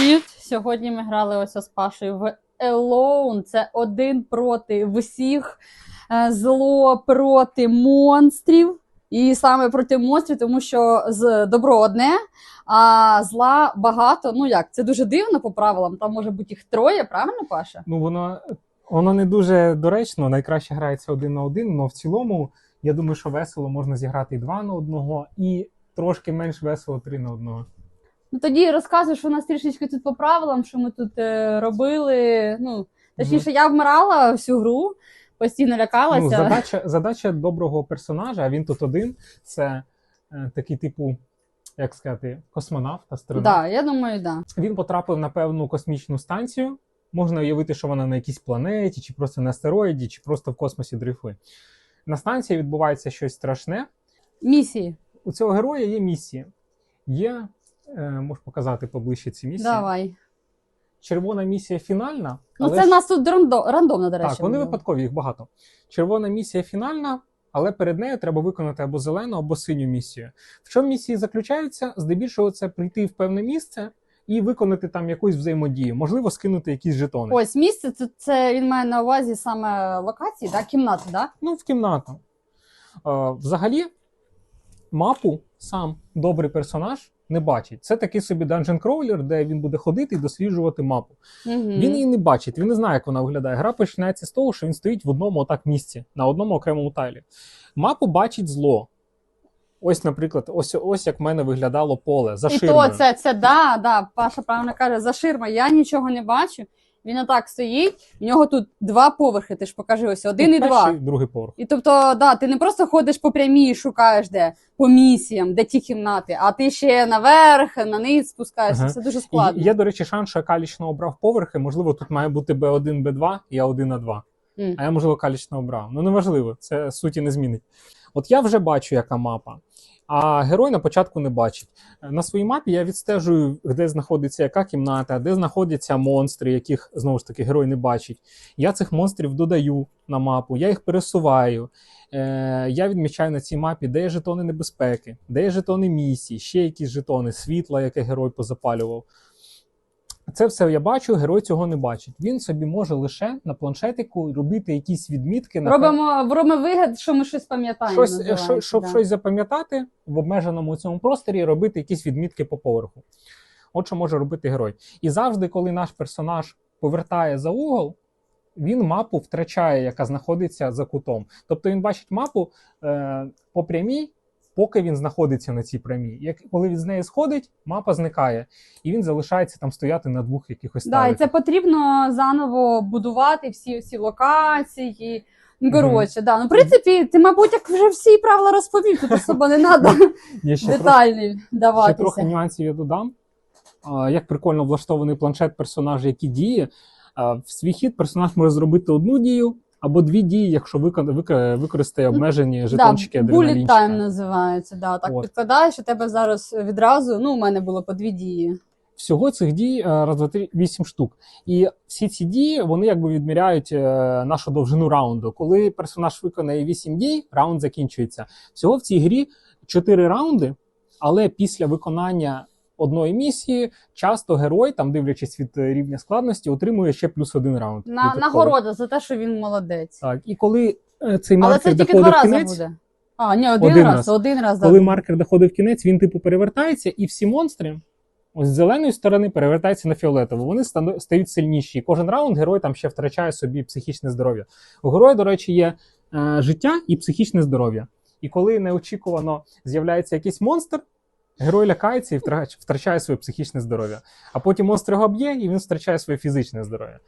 Привіт! Сьогодні ми грали ось з Пашею в Alone. Це один проти всіх. Е, Зло проти монстрів. І саме проти монстрів, тому що з добро одне, а зла багато. Ну як, це дуже дивно по правилам. Там може бути їх троє, правильно, Паша? Ну, воно, воно не дуже доречно, найкраще грається один на один, але в цілому, я думаю, що весело можна зіграти і два на одного, і трошки менш весело три на одного. Ну тоді розказуй, що у нас трішечки тут по правилам, що ми тут е, робили. Ну, точніше, я вмирала всю гру, постійно лякалася. Ну, задача, задача доброго персонажа, а він тут один, це е, такий типу, як сказати, космонавт, астронавт. Да, я думаю, да. Він потрапив на певну космічну станцію. Можна уявити, що вона на якійсь планеті, чи просто на астероїді, чи просто в космосі дрейфує. На станції відбувається щось страшне. Місії. У цього героя є місії. Є, можеш показати поближче ці місії. Давай. Червона місія фінальна. Ну, але це в нас тут рандомно, до речі. так, вони було. випадкові, їх багато. Червона місія фінальна, але перед нею треба виконати або зелену, або синю місію. В чому місії заключаються? Здебільшого це прийти в певне місце і виконати там якусь взаємодію, можливо, скинути якісь жетони. Ось місце, це, це він має на увазі саме локації, да? кімнати, да? Ну, в кімнату. Е, взагалі, мапу сам добрий персонаж не бачить. Це такий собі dungeon кроулер, де він буде ходити і досліджувати мапу. Угу. Він її не бачить, він не знає, як вона виглядає. Гра починається з того, що він стоїть в одному отак місці, на одному окремому тайлі. Мапу бачить зло. Ось, наприклад, ось, ось як в мене виглядало поле за І ширмою. то це, це да, да, Паша правильно каже, за ширма. Я нічого не бачу. Він отак стоїть, в нього тут два поверхи, ти ж покажи ось один Тут і два. перший, другий поверх. І тобто, да, ти не просто ходиш по прямій і шукаєш де по місіям, де ті кімнати, а ти ще наверх, на низ спускаєшся. Ага. Це дуже І складно. є, до речі, шанс, що я калічно обрав поверхи. Можливо, тут має бути Б1, Б2, і я 1 на 2. М. А я, можливо, калічно обрав. Ну, неважливо, це суті не змінить. От я вже бачу, яка мапа, а герой на початку не бачить. На своїй мапі я відстежую, де знаходиться яка кімната, де знаходяться монстри, яких знову ж таки герой не бачить. Я цих монстрів додаю на мапу, я їх пересуваю. Е, я відмічаю на цій мапі, де є жетони небезпеки, де є жетони місії, ще якісь жетони, світла, яке герой позапалював. Це все я бачу, герой цього не бачить. Він собі може лише на планшетику робити якісь відмітки на Робимо, робимо вигляд, що ми щось пам'ятаємо. щось, що, щоб да. щось запам'ятати в обмеженому цьому просторі, робити якісь відмітки по поверху. От що може робити герой. І завжди, коли наш персонаж повертає за угол, він мапу втрачає, яка знаходиться за кутом. Тобто він бачить мапу е, по прямій, поки він знаходиться на цій прямій. Як коли він з неї сходить, мапа зникає, і він залишається там стояти на двох якихось Да, і це потрібно заново будувати всі всі локації. Ну, коротше, да. Ну, в принципі, ти, мабуть, як вже всі правила розповів, тут особо не треба ще трохи- Ще трохи нюансів я додам. А, Як прикольно влаштований планшет персонажа, які діє. А, В свій хід персонаж може зробити одну дію або дві дії, якщо використає обмежені жетончики да, bullet time називається. Да. Так От. підкладаєш, у тебе зараз відразу, ну, у мене було по дві дії. Всього цих дій е, раз, два, три, вісім штук. І всі ці дії вони якби відміряють е, нашу довжину раунду. Коли персонаж виконає вісім дій, раунд закінчується. Всього в цій грі чотири раунди, але після виконання одної місії часто герой, там дивлячись від е, рівня складності, отримує ще плюс один раунд. На, нагорода за те, що він молодець. Так, і коли е, цей Але маркер це тільки доходить два в рази кінець, буде. А, ні, один, Один раз, раз. один раз. коли да. маркер доходить в кінець, він типу перевертається, і всі монстри. Ось з зеленої сторони перевертаються на фіолетову. Вони стають сильніші. І кожен раунд герой там ще втрачає собі психічне здоров'я. У героя, до речі, є е, життя і психічне здоров'я. І коли неочікувано з'являється якийсь монстр, герой лякається і втрачає своє психічне здоров'я. А потім монстр його б'є, і він втрачає своє фізичне здоров'я.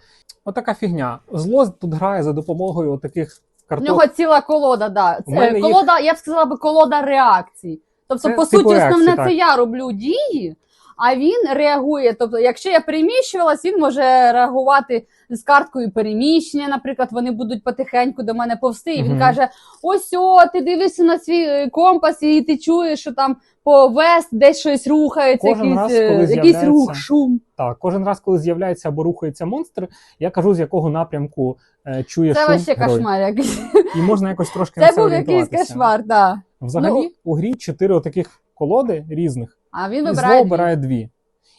Отака фігня. Зло тут грає за допомогою таких карток. У нього ціла колода, да. Це колода, їх- я б сказала би, колода реакцій. Тобто, Це по типу суті, реакції, основне так. це я роблю дії, а він реагує. Тобто, якщо я переміщувалась, він може реагувати з карткою переміщення. Наприклад, вони будуть потихеньку до мене повсти, і він Мгм. каже: ось о, ти дивишся на свій е, компас, і ти чуєш, що там по вест десь щось рухається, Кожен якийсь, раз, е, коли якийсь рух, шум. Так, кожен раз, коли з'являється або рухається монстр, я кажу, з якого напрямку е, чує Це шум герой. кошмар якийсь. І можна якось трошки Це на це був якийсь кошмар, так. Взагалі, Ну- у грі чотири таких колоди різних, А він зло вибирає. дві. обирає дві.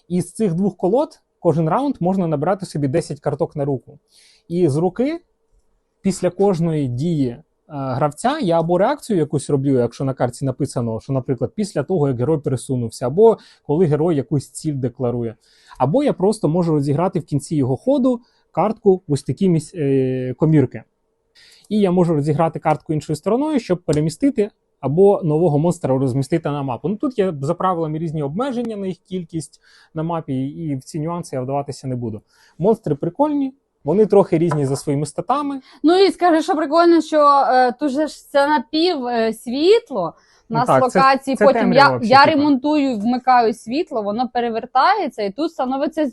І з цих двох колод кожен раунд можна набирати собі 10 карток на руку. І з руки, після кожної дії е, гравця, я або реакцію якусь роблю, якщо на карті написано, що, наприклад, після того, як герой пересунувся, або коли герой якусь ціль декларує. Або я просто можу розіграти в кінці його ходу картку ось такі міс- е, комірки. І я можу розіграти картку іншою стороною, щоб перемістити або нового монстра розмістити на мапу. Ну тут є за правилами різні обмеження на їх кількість на мапі, і в ці нюанси я вдаватися не буду. Монстри прикольні, вони трохи різні за своїми статами. Ну і скажи, що прикольно, що е, тут же ж це напів Ну нас так, локації, це потім я, я ремонтую, вмикаю світло, воно перевертається, і тут становиться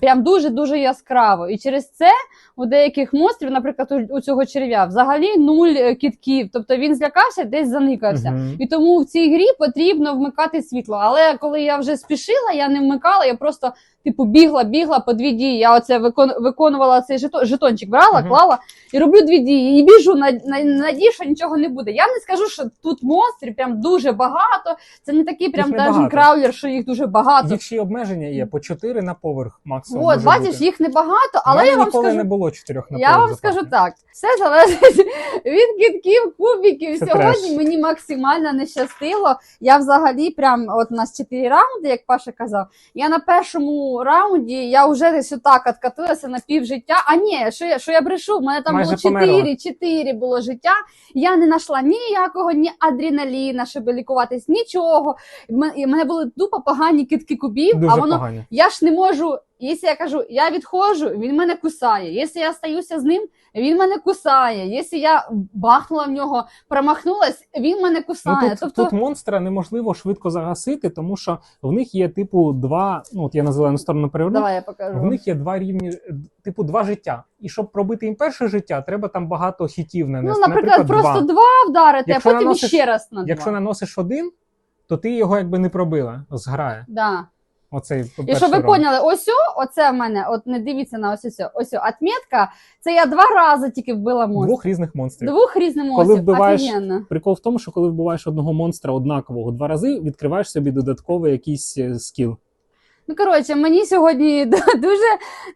прям дуже-дуже яскраво. І через це у деяких монстрів, наприклад, у, у цього черв'я, взагалі нуль е, кітків. Тобто він злякався, десь заникався. Мгм. І тому в цій грі потрібно вмикати світло. Але коли я вже спішила, я не вмикала, я просто типу бігла, бігла по дві дії. Я оце викон, виконувала цей жетон, жетончик, брала, Мгм. клала і роблю дві дії. І біжу на, на, надію, що нічого не буде. Я не скажу, що тут монстрів прям дуже багато. Це не такий прям Їх краулер, що їх дуже багато. Їх ще й обмеження є по 4 на поверх максимум. От, бачиш, їх небагато, але я вам ніколи скажу. не було 4 на Я вам скажу так: все залежить від кітків, кубиків. Це Сьогодні треш. мені максимально не щастило. Я взагалі прям от у нас 4 раунди, як Паша казав. Я на першому раунді я вже десь отак откатилася на пів життя. А ні, що я що я брешу? У мене там Майже було померла. 4, 4 було життя. Я не знайшла ніякого, ні адреналіна, щоб лікуватись, нічого. І мене були тупо погані китки кубів, Дуже а воно погані. я ж не можу. Якщо я кажу, я відходжу, він мене кусає. Якщо я стаюся з ним, він мене кусає. Якщо я бахнула в нього, промахнулась, він мене Ну, кусає. тут, тобто, тут монстра неможливо швидко загасити, тому що в них є типу два. Ну от я на зелену сторону переверну. давай я покажу. В них є два рівні, типу, два життя. І щоб пробити їм перше життя, треба там багато хітів ну, нанести. наприклад, просто два. два вдарити, Якщо а потім наносиш- ще раз на Якщо два. наносиш один, то ти його якби не пробила, зграє. Да. Оцей І щоб ви раунд. поняли, ось оце в мене, от не дивіться на ось ось, ось отметка, це я два рази тільки вбила монстрів. двох різних монстрів. Двох різних Коли монстрів. вбиваєш- Офігенно. Прикол в тому, що коли вбиваєш одного монстра однакового два рази, відкриваєш собі додатковий якийсь е, скіл. Ну, коротше, мені сьогодні дуже,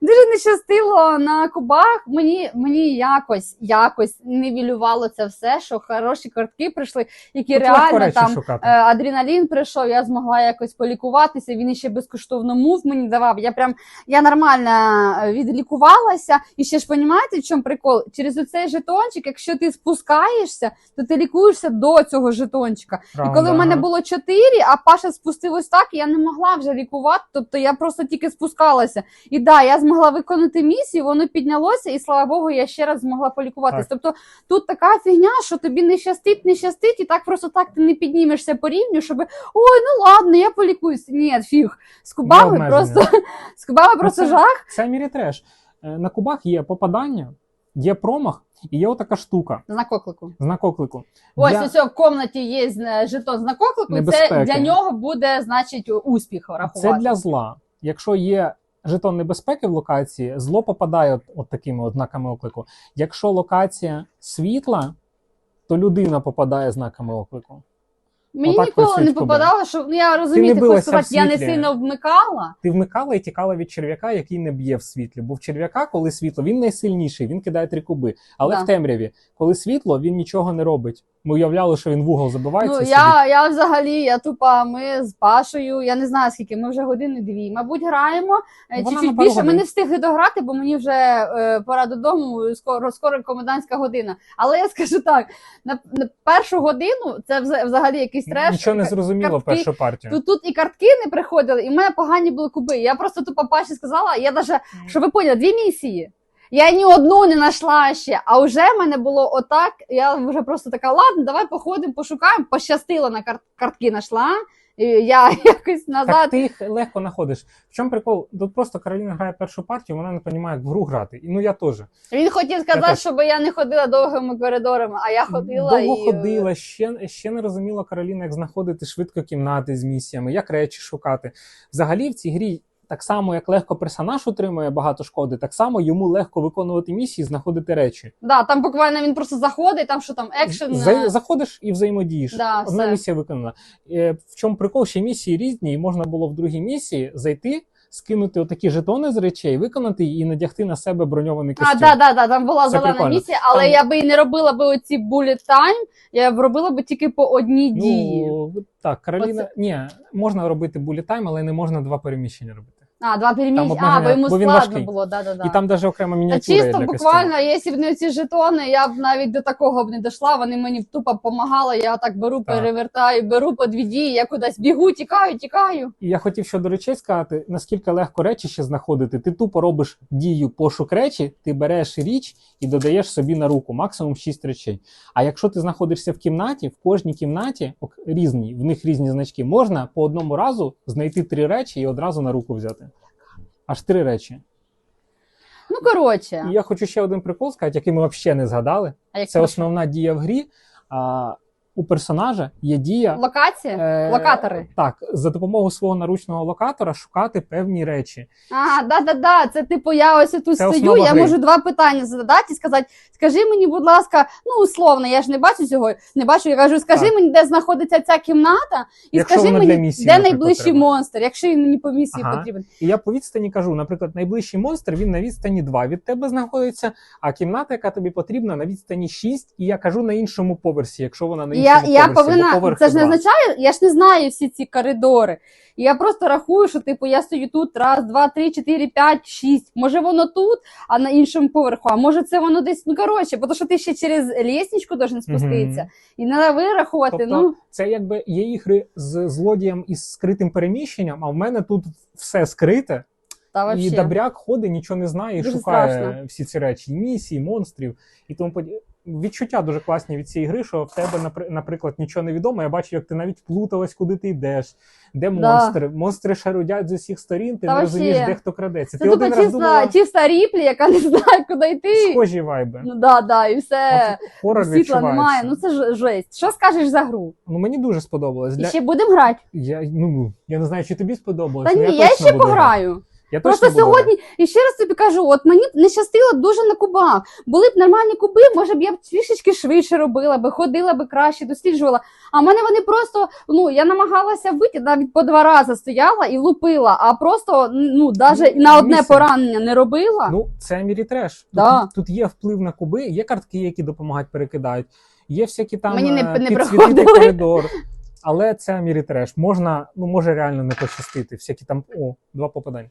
дуже не щастило на кубах. Мені, мені якось, якось нівелювало це все, що хороші картки прийшли, які Тут реально там шукати. е, адреналін прийшов, я змогла якось полікуватися. Він ще безкоштовно мув мені давав. Я прям я нормально е, відлікувалася. І ще ж розумієте, в чому прикол? Через оцей жетончик, якщо ти спускаєшся, то ти лікуєшся до цього жетончика. І коли в мене було чотири, а Паша спустив ось так, я не могла вже лікувати, тобто я просто тільки спускалася. І да, я змогла виконати місію, воно піднялося, і слава Богу, я ще раз змогла полікуватись. Тобто тут така фігня, що тобі не щастить, не щастить, і так просто так ти не піднімешся по рівню, щоб ой, ну ладно, я полікуюсь. Ні, фіг. З кубами просто з кубами просто це- жах. Це мірі треш. Е, На кубах є попадання, є промах, і є отака штука. Знак оклику. Знак оклику. Ось Для- ось в кімнаті є е, жетон знак оклику, Небезпеки. це для нього буде, значить, успіх рахувати. Це для зла. Якщо є жетон небезпеки в локації, зло попадає от, от такими ознаками оклику. Якщо локація світла, то людина попадає знаками оклику. Мені Отак ніколи працюють не попадало, що ну я розумію, ти, билася хочеш сказати, я не світлі. сильно вмикала. Ти вмикала і тікала від черв'яка, який не б'є в світлі. Бо в черв'яка, коли світло, він найсильніший, він кидає три куби. Але Да. в темряві, коли світло, він нічого не робить. Ми уявляли, що він в угол забивається. Ну я, я взагалі, я тупа. Ми з Пашою, я не знаю скільки, ми вже години дві. Мабуть, граємо е, вона чуть-чуть на пару більше. Ми не встигли дограти, бо мені вже е, пора додому. Скоро скоро комендантська година. Але я скажу так: на, на першу годину це вза- взагалі якийсь треш. Нічого не зрозуміло картки. першу партію. Тут, тут і картки не приходили, і в мене погані були куби. Я просто тупо Паші сказала, я даже, що ви поняли, дві місії. Я ні одну не знайшла ще, а вже в мене було отак. Я вже просто така, ладно, давай походимо, пошукаємо. Пощастило на карт, картки знайшла. Я якось Так назад. ти їх легко знаходиш. В чому прикол? Тут просто Кароліна грає першу партію, вона не розуміє, як в гру грати. І ну я теж. Він хотів сказати, теж. щоб я не ходила довгими коридорами, а я ходила Довго і е, ходила, ще, ще не розуміла Кароліна, як знаходити швидко кімнати з місіями, як речі шукати. Взагалі в цій грі. Так само, як легко персонаж отримує багато шкоди, так само йому легко виконувати місії, знаходити речі. Да, там буквально він просто заходить, там що там екшен. За- е, заходиш і взаємодієш. Да, Одна все. місія виконана. Е, В чому прикол? Ще місії різні, і можна було в другій місії зайти, скинути отакі жетони з речей, виконати і надягти на себе броньований А, да, да, да, там була Це зелена прикольно. місія, але Там- я би не робила би оці bullet time, я б робила би тільки по одній дії. Ну, так, Кароліна, ні, можна робити булітайм, але не можна два переміщення робити. А, два переміщення. А, бо йому бо він складно важкий. було, да, да, да. І там навіть окрема А мініатюра є чисто для буквально, якщо б не ці жетони, я б навіть до такого б не дійшла. Вони мені тупо допомагали. Я так беру, Так. перевертаю, беру по дві дії, я кудись бігу, тікаю, тікаю. І я хотів щодо речей сказати, наскільки легко речі ще знаходити. Ти тупо робиш дію пошук речі, ти береш річ і додаєш собі на руку максимум 6 речей. А якщо ти знаходишся в кімнаті, в кожній кімнаті ок- різні, в них різні значки, можна по одному разу знайти три речі і одразу на руку взяти. Аж три речі. Ну коротше, І я хочу ще один прикол сказати, який ми взагалі не згадали. а як Це основна дія в грі. А, у персонажа є дія. локація, е, локатори. Так, за допомогою свого наручного локатора шукати певні речі. А, да, да, да. Це типу, я ось тут Це стою, я гри. можу два питання задати і сказати: скажи мені, будь ласка, ну условно, я ж не бачу цього, не бачу. Я кажу, скажи Так. мені, де знаходиться ця кімната, і Якщо скажи мені, місії, де найближчий треба. монстр, якщо він мені по місії Ага. потрібен. І я по відстані кажу, наприклад, найближчий монстр він на відстані 2 від тебе знаходиться, а кімната, яка тобі потрібна, на відстані 6, і я кажу на іншому поверсі, якщо вона на іншому Я, я повинна, поверхи це ж не означає, я ж не знаю всі ці коридори. І я просто рахую, що типу я стою тут, раз, два, три, чотири, п'ять, шість. Може воно тут, а на іншому поверху. А може це воно десь, ну коротше, бо то, що ти ще через лісничку должен спуститися. Мгм. І треба вирахувати. Тобто ну, це якби є ігри з злодієм із скритим переміщенням, а в мене тут все скрите, та і добряк ходить, нічого не знає і Дуже шукає страшно. всі ці речі, місії, монстрів і тому подібне. Відчуття дуже класні від цієї гри, що в тебе, напри- наприклад, нічого не відомо. Я бачу, як ти навіть плуталась, куди ти йдеш, де Да. монстри. Монстри шарудять з усіх сторін, ти Та не розумієш, де хто крадеться. Це ти один тупо раз чиста, думала, чиста ріплі, яка не знає, куди йти. схожі вайби. Ну да, да, і все. Хорор Світла немає. Ну це ж жесть. Що скажеш за гру? Ну, мені дуже сподобалось. І ще будемо грати? Я, ну, я не знаю, чи тобі сподобалось. Та ні, я точно ще буду грати. Я Просто точно буду сьогодні, і ще раз тобі кажу, от мені не щастило дуже на кубах. Були б нормальні куби, може б я б трішечки швидше робила би, ходила би краще, досліджувала. А в мене вони просто, ну я намагалася вийти, навіть по два рази стояла і лупила, а просто ну навіть Ну, на одне місце. поранення не робила. Ну, це мірітреш. Тут, Да. тут є вплив на куби, є картки, які допомагають перекидають, є всякі там Мені не- е, не підсвітити коридор. Але це мірітреш. Можна, ну може реально не пощастити. Всякі там о, два попадання.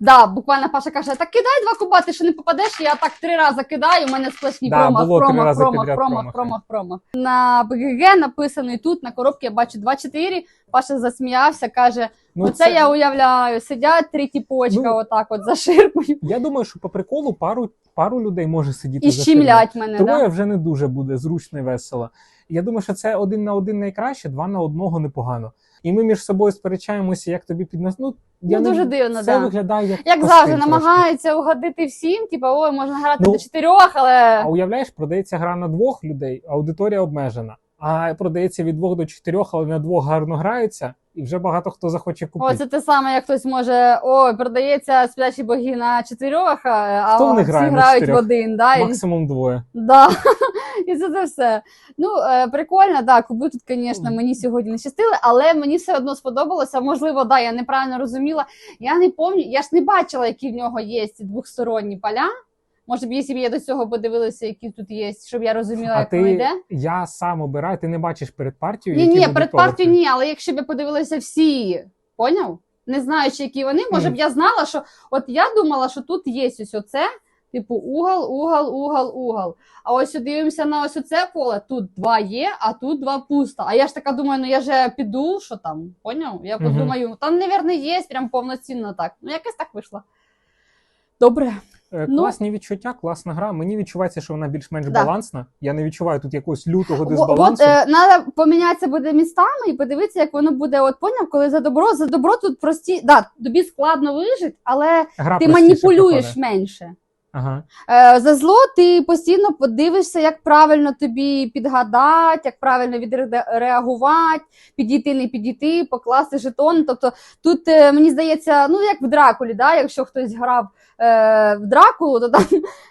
Да, буквально Паша каже: так кидай два куба, ти ще не попадеш. Я так три рази кидаю. У мене сплошні Да, промах, було три промах, рази промах, підряд промах, промахи. промах, промах. На БГГ написано і тут на коробці я бачу 2-4. Паша засміявся, каже: Ну, Оце я уявляю. Сидять три тіпочка, Ну, отак, от за ширмою, я думаю, що по приколу пару, пару людей може сидіти і за щемлять мене. Троє Да? вже не дуже буде зручно і весело. Я думаю, що це один на один найкраще, два на одного непогано. І ми між собою сперечаємося, як тобі піднос. Ну, я Ну, не- дуже дивно, це да. виглядає як, Як завжди, намагаються угодити всім, типу, ой, можна грати Ну, до чотирьох, але А уявляєш, продається гра на двох людей, аудиторія обмежена. А продається від двох до чотирьох, але на двох гарно граються, і вже багато хто захоче купити. О, це те саме, як хтось може, ой, продається сплячі боги на чотирьох, а Хто в всі грає грають в один. Да? Максимум двоє. да. і це, це все. Ну, е, прикольно, да, куби тут, звісно, мені сьогодні не щастили, але мені все одно сподобалося. Можливо, да, я неправильно розуміла. Я не пам'ятаю, я ж не бачила, які в нього є ці двохсторонні поля. Може б, якщо б я до цього подивилася, які тут є, щоб я розуміла, А як воно йде. я сам обираю, ти не бачиш перед партією. Ні, які ні, перед партією ні, але якщо б я подивилася всі, поняв? Не знаючи, які вони, може б я знала, що от я думала, що тут є ось оце, типу угол, угол, угол, угол. А ось дивимося на ось оце поле, тут два є, а тут два пусто. А я ж така думаю, ну я же піду, що там, поняв? Я подумаю, там, мабуть, є прям повноцінно так. Ну, якось так вийшло. Добре. Е, Ну. Класні відчуття, класна гра. Мені відчувається, що вона більш-менш Да. балансна. Я не відчуваю тут якогось лютого дисбалансу. От е, треба помінятися буде містами і подивитися, як воно буде. От поняв, коли за добро, за добро тут прості. Да, тобі складно вижити, але Гра ти маніпулюєш проходить. менше. Ага. Е, за зло ти постійно подивишся, як правильно тобі підгадати, як правильно відреагувати, підійти, не підійти, покласти жетон. Тобто тут е, мені здається, ну як в Дракулі, да, якщо хтось грав е, в Дракулу, то там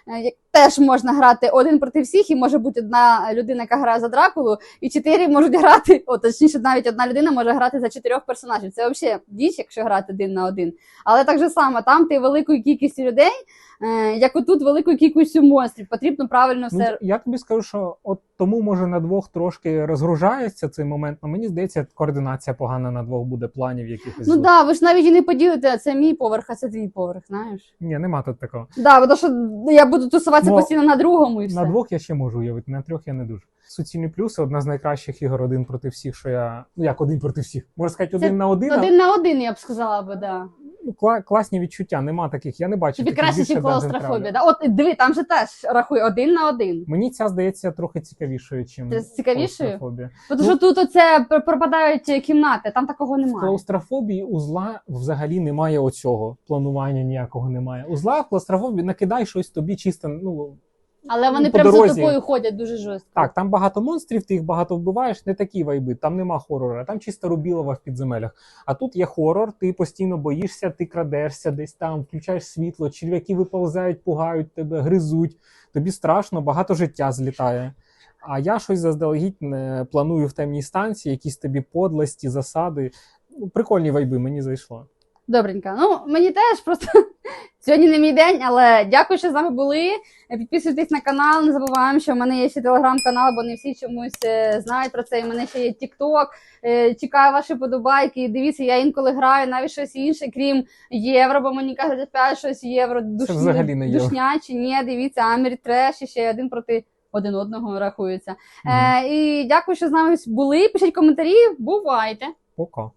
е, теж можна грати один проти всіх, і може бути одна людина, яка грає за Дракулу, і чотири можуть грати. О, точніше, навіть одна людина може грати за чотирьох персонажів. Це взагалі діч, якщо грати один на один. Але так же само, там ти великою кількістю людей, е, як отут великою кількістю монстрів. Потрібно правильно Ну, все. я тобі скажу, що от тому може на двох трошки розгружається цей момент. але мені здається, координація погана на двох буде планів якихось. Ну злих. да, ви ж навіть і не поділите, це мій поверх, а це твій поверх, знаєш. Ні, нема тут такого. Да, бо то, що я буду тусуватися Но постійно на другому і все. На двох я ще можу уявити, на трьох я не дуже. Суцільні плюси одна з найкращих ігор один проти всіх, що я. Ну як один проти всіх. Можна сказати, Це один на один. а- Один на один, я б сказала би, да. Ну, кла- класні відчуття, нема таких. Я не бачу. Тобі краще, ніж клаустрофобія. Да? От диви, там же теж рахуй один на один. Мені ця здається трохи цікавішою, чим Це цікавішою? клаустрофобія. Тому Ну- що тут оце пропадають кімнати, там такого В немає. клаустрофобії у зла взагалі немає оцього планування ніякого немає. У зла в клаустрофобії накидай щось тобі чисто. Ну Але вони Ну, прям за тобою ходять дуже жорстко. так, там багато монстрів, ти їх багато вбиваєш, не такі вайби, там нема хорора, там чисто рубілова в підземелях. А тут є хорор, ти постійно боїшся, ти крадешся десь там, включаєш світло, черв'яки виповзають, пугають тебе, гризуть. Тобі страшно, багато життя злітає. А я щось заздалегідь не планую в темній станції, якісь тобі подлості, засади. Ну, прикольні вайби, мені зайшло. Добренько. Ну, мені теж просто сьогодні не мій день, але дякую, що з нами були. Підписуйтесь на канал, не забуваємо, що в мене є ще телеграм-канал, бо не всі чомусь е, знають про це. І в мене ще є TikTok. Е, Чекаю ваші подобайки. Дивіться, я інколи граю навіть щось інше, крім євро, бо мені кажуть, опять щось євро. Душні, взагалі не євро. душнячі. Ні, дивіться, Амір Треш і ще один проти. Один одного рахується. Мгм. Е, і дякую, що з нами були. Пишіть коментарі. Бувайте! Пока.